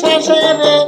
শেষের